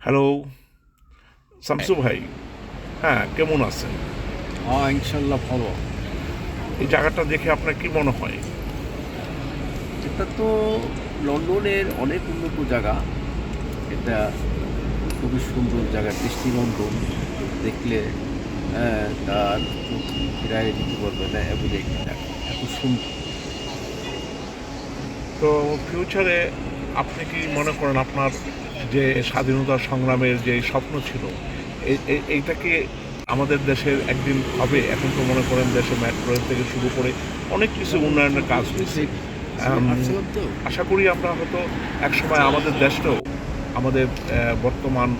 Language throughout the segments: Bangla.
হ্যালো শামসু ভাই। হ্যাঁ কেমন আছেন? হ্যাঁ ইনশাল্লাহ ভালো। এই জায়গাটা দেখে আপনার কি মনে হয়? এটা তো লন্ডনের অনেক উন্নত জায়গা। এটা খুবই সুন্দর জায়গা দৃষ্টিনন্দন দেখলে আহ, তার ফিরাই দিতে পারবে না একটি জায়গা। এত সুন্দর। তো ফিউচারে আপনি কি মনে করেন আপনার যে স্বাধীনতা সংগ্রামের যে স্বপ্ন ছিল এই- এই- আমাদের দেশের একদিন হবে। এখন তো মনে করেন দেশে মেট্রো থেকে শুরু করে অনেক কিছু উন্নয়নের কাজ হয়েছে। আশা করি আমরা হয়তো একসময় আমাদের দেশটাও আমাদের বর্তমান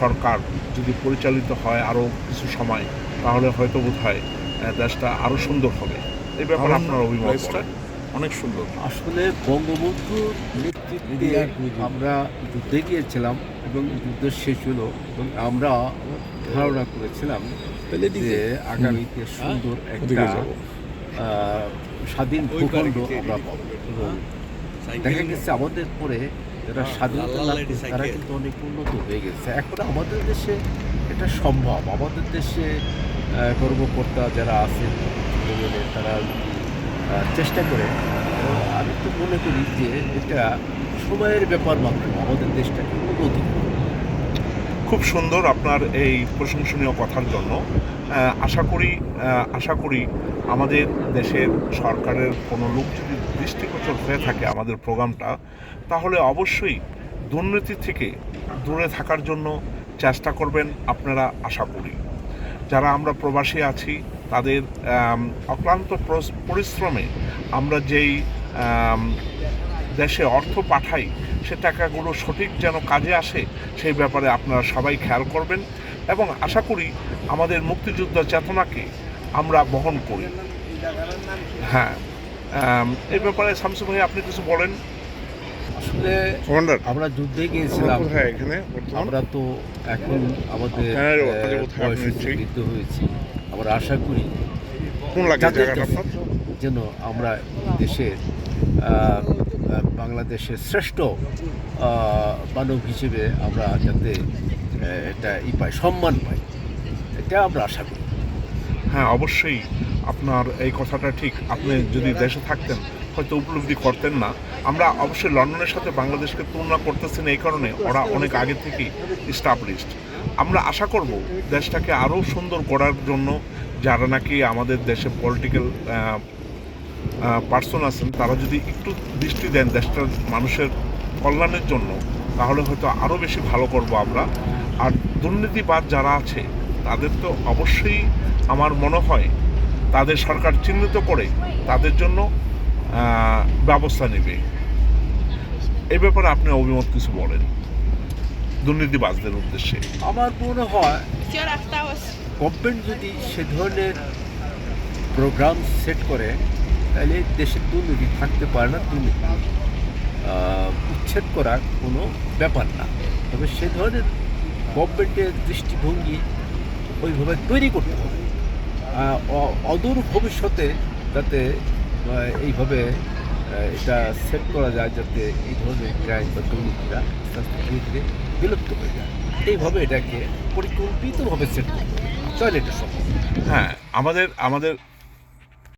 সরকার যদি পরিচালিত হয় আরও কিছু সময় তাহলে হয়তো বোধ হয় দেশটা আরও সুন্দর হবে। এই ব্যাপারে আপনার অভিমত। অনেক সুন্দর। আসলে বঙ্গবন্ধুর নেতৃত্বে আমরা যুদ্ধে গিয়েছিলাম এবং যুদ্ধ শেষ হলো এবং আমরা ধারণা করেছিলাম যে আগামীতে সুন্দর একটা স্বাধীন ভূখণ্ড আমরা পাবো। এবং দেখা গেছে আমাদের পরে যারা স্বাধীনতা লাভ করেছে তারা কিন্তু অনেক উন্নত হয়ে গেছে। এখন আমাদের দেশে এটা সম্ভব। আমাদের দেশে কর্মকর্তা যারা আছেন তারা চেষ্টা করে। আমি তো মনে করি যে এটা সময়ের ব্যাপার মাত্র, আমাদের দেশটাকে উন্নতি খুব সুন্দর আপনার এই প্রশংসনীয় কথার জন্য। আশা করি আশা করি আমাদের দেশের সরকারের কোনো লোক যদি দৃষ্টিগোচর হয়ে থাকে আমাদের প্রোগ্রামটা, তাহলে অবশ্যই দুর্নীতি থেকে দূরে থাকার জন্য চেষ্টা করবেন আপনারা, আশা করি। যারা আমরা প্রবাসী আছি তাদের অক্লান্ত পরিশ্রমে আমরা যেই দেশে অর্থ পাঠাই সে টাকাগুলো সঠিক যেন কাজে আসে সেই ব্যাপারে আপনারা সবাই খেয়াল করবেন এবং আশা করি আমাদের মুক্তিযুদ্ধ চেতনাকে আমরা বহন করি। হ্যাঁ এই ব্যাপারে শামসু ভাই আপনি কিছু বলেন? আসলে আমরা যুদ্ধে গিয়েছিলাম। এখানে আমরা তো এখন আমাদের হ্যাঁ? বৃদ্ধ হয়েছি। আমরা আশা করি যেন আমরা দেশের বাংলাদেশের শ্রেষ্ঠ মানব হিসেবে আমরা যাতে এটা ই পাই সম্মান পাই এটা আমরা আশা করি। হ্যাঁ অবশ্যই আপনার এই কথাটা ঠিক। আপনি যদি দেশে থাকতেন হয়তো উপলব্ধি করতেন না। আমরা অবশ্যই লন্ডনের সাথে বাংলাদেশকে তুলনা করতেছেন এই কারণে। ওরা অনেক আগে থেকেই স্টাবলিশড আমরা আশা করব দেশটাকে আরও সুন্দর করার জন্য যারা নাকি আমাদের দেশে পলিটিক্যাল পার্সন আছেন, তারা যদি একটু দৃষ্টি দেন দেশটার মানুষের কল্যাণের জন্য, তাহলে হয়তো আরও বেশি ভালো করব আমরা। আর দুর্নীতিবাদ যারা আছে, তাদের তো অবশ্যই আমার মনে হয় তাদের সরকার চিহ্নিত করে তাদের জন্য ব্যবস্থা নেবে। এই ব্যাপারে আপনি অভিমত কিছু বলেন। দুর্নীতিবাজদের উদ্দেশ্যে। আমার মনে হয় গভর্নমেন্ট যদি সে ধরনের প্রোগ্রাম সেট করে তাহলে দেশের দুর্নীতি থাকতে পারে না দুর্নীতি উচ্ছেদ করার কোনো ব্যাপার না। তবে সে ধরনের গভর্নমেন্টের দৃষ্টিভঙ্গি ওইভাবে তৈরি করতে হবে। অ- অদূর ভবিষ্যতে যাতে এইভাবে এটা সেট করা যায় যাতে এই ধরনের ক্রাইম বা দুর্নীতিটা আস্তে আস্তে ধীরে ধীরে বিলুপ্ত হয়ে যায়। এইভাবে এটাকে পরিকল্পিতভাবে সেট করতে এটা সম্ভব হ্যাঁ আমাদের আমাদের